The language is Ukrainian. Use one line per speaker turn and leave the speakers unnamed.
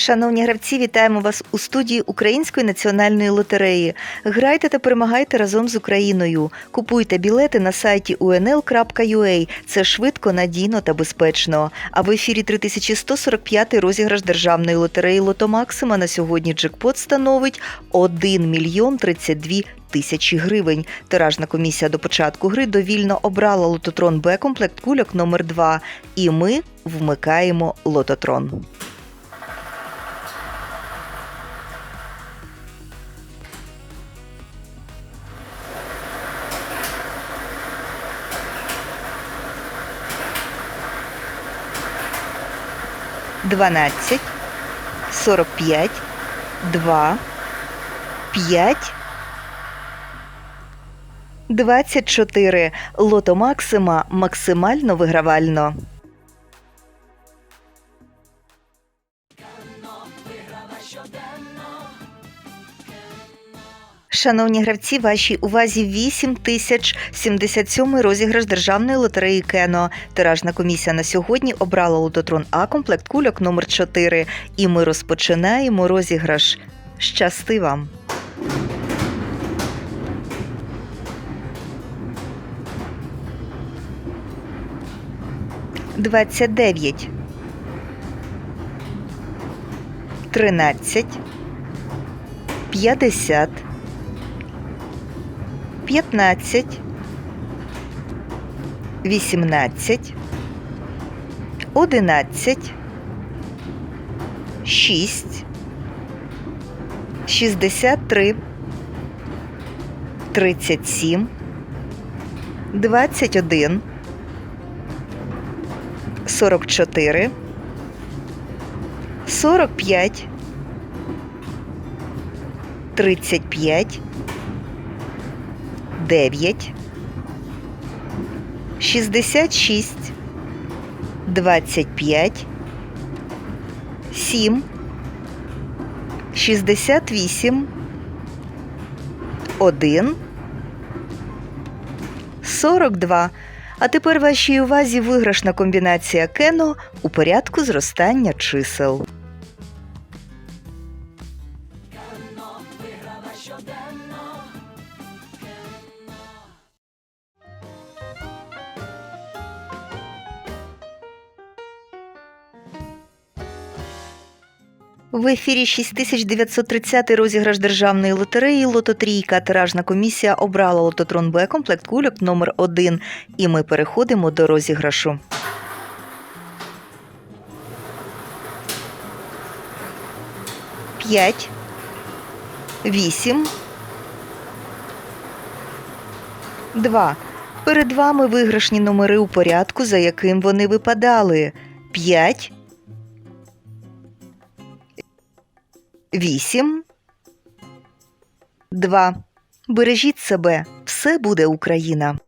Шановні гравці, вітаємо вас у студії Української національної лотереї. Грайте та перемагайте разом з Україною. Купуйте білети на сайті unl.ua. Це швидко, надійно та безпечно. А в ефірі 3145 розіграш державної лотереї Лото Максима на сьогодні джекпот становить 1 мільйон 32 тисячі гривень. Тиражна комісія до початку гри довільно обрала лототрон Б комплект кульок номер 2 І ми вмикаємо лототрон. Дванадцять, сорок п'ять, два, п'ять. 24. Лото Максима максимально вигравально. Шановні гравці, вашій увазі 8 тисяч 77 розіграш державної лотереї Кено. Тиражна комісія на сьогодні обрала лототрон А комплект кульок номер 4 І ми розпочинаємо розіграш. Щасти вам! Двадцять дев'ять. Тринадцять. П'ятдесят. П'ятнадцять. Вісімнадцять. Одинадцять. Шість. Шістдесят три. Тридцять сім. Двадцять один. 44, 45, 35, 9, 66, 25, 7, 68, 1, 42. А тепер вашій увазі виграшна комбінація кено у порядку зростання чисел. В ефірі 6930 розіграш державної лотереї Лототрійка. Тиражна комісія обрала лототрон Б комплект кульок номер 1 І ми переходимо до розіграшу. П'ять. Вісім. Два. Перед вами виграшні номери у порядку, за яким вони випадали. П'ять. Вісім. Два. Бережіть себе. Все буде Україна.